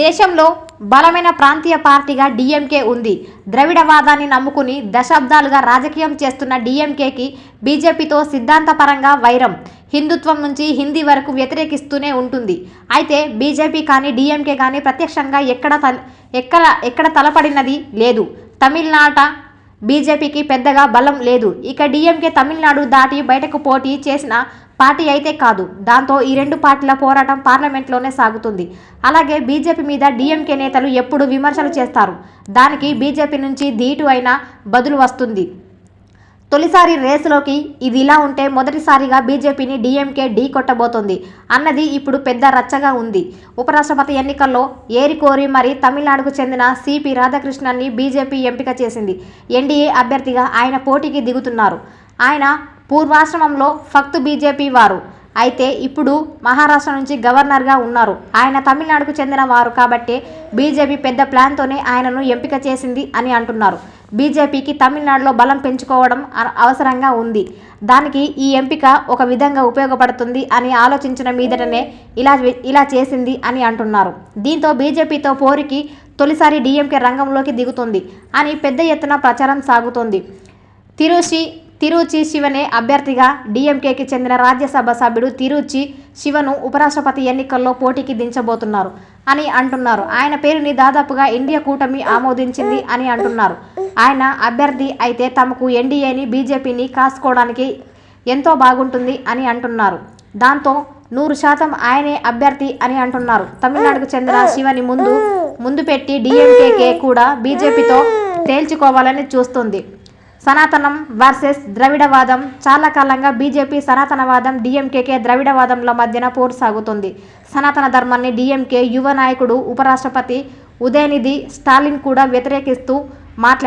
దేశంలో బలమైన ప్రాంతీయ పార్టీగా డీఎంకే ఉంది. ద్రవిడవాదాన్ని నమ్ముకుని దశాబ్దాలుగా రాజకీయం చేస్తున్న డీఎంకేకి బీజేపీతో సిద్ధాంతపరంగా వైరం. హిందుత్వం నుంచి హిందీ వరకు వ్యతిరేకిస్తూనే ఉంటుంది. అయితే బీజేపీ కానీ డీఎంకే కానీ ప్రత్యక్షంగా ఎక్కడ తల ఎక్కడ ఎక్కడ తలపడినది లేదు. తమిళనాట బీజేపీకి పెద్దగా బలం లేదు. ఇక డీఎంకే తమిళనాడు దాటి బయటకు పోటీ చేసిన పార్టీ అయితే కాదు. దాంతో ఈ రెండు పార్టీల పోరాటం పార్లమెంట్లోనే సాగుతుంది. అలాగే బీజేపీ మీద డీఎంకే నేతలు ఎప్పుడు విమర్శలు చేస్తారు. దానికి బీజేపీ నుంచి ధీటు అయిన బదులు వస్తుంది. తొలిసారి రేసులోకి ఇది ఇలా ఉంటే మొదటిసారిగా బీజేపీని డీఎంకే ఢీ కొట్టబోతోంది. అన్నది ఇప్పుడు పెద్ద రచ్చగా ఉంది. ఉపరాష్ట్రపతి ఎన్నికల్లో ఏరికోరి మరి తమిళనాడుకు చెందిన సిపి రాధాకృష్ణన్ని బీజేపీ ఎంపిక చేసింది. ఎన్డీఏ అభ్యర్థిగా ఆయన పోటీకి దిగుతున్నారు. ఆయన పూర్వాశ్రమంలో ఫక్తు బీజేపీ వారు. అయితే ఇప్పుడు మహారాష్ట్ర నుంచి గవర్నర్గా ఉన్నారు. ఆయన తమిళనాడుకు చెందిన వారు కాబట్టి బీజేపీ పెద్ద ప్లాన్తోనే ఆయనను ఎంపిక చేసింది అని అంటున్నారు. బీజేపీకి తమిళనాడులో బలం పెంచుకోవడం అ- అవసరంగా ఉంది. దానికి ఈ ఎంపిక ఒక విధంగా ఉపయోగపడుతుంది అని ఆలోచించిన మీదటనే ఇలా ఇలా చేసింది అని అంటున్నారు. దీంతో బీజేపీతో పోరికి తొలిసారి డీఎంకే రంగంలోకి దిగుతుంది అని పెద్ద ఎత్తున ప్రచారం సాగుతోంది. తిరుచి తిరుచి శివనే అభ్యర్థిగా డీఎంకేకి చెందిన రాజ్యసభ సభ్యుడు తిరుచి శివను ఉపరాష్ట్రపతి ఎన్నికల్లో పోటీకి దించబోతున్నారు. అని అంటున్నారు. ఆయన పేరుని దాదాపుగా ఇండియా కూటమి ఆమోదించింది అని అంటున్నారు. ఆయన అభ్యర్థి అయితే తమకు ఎన్డీఏని బీజేపీని కాసుకోవడానికి ఎంతో బాగుంటుంది అని అంటున్నారు. దాంతో నూరు శాతం ఆయనే అభ్యర్థి అని అంటున్నారు. తమిళనాడుకు చెందిన శివని ముందు ముందు పెట్టి డిఎంకేకే కూడా బీజేపీతో తేల్చుకోవాలని చూస్తుంది. సనాతనం వర్సెస్ ద్రవిడవాదం. చాలా కాలంగా బీజేపీ సనాతనవాదం డిఎంకేకే ద్రవిడవాదంల మధ్యన పోరు సాగుతుంది సనాతన ధర్మాన్ని డిఎంకే యువ నాయకుడు ఉపరాష్ట్రపతి ఉదయనిధి స్టాలిన్ కూడా వ్యతిరేకిస్తూ మాట్లాడారు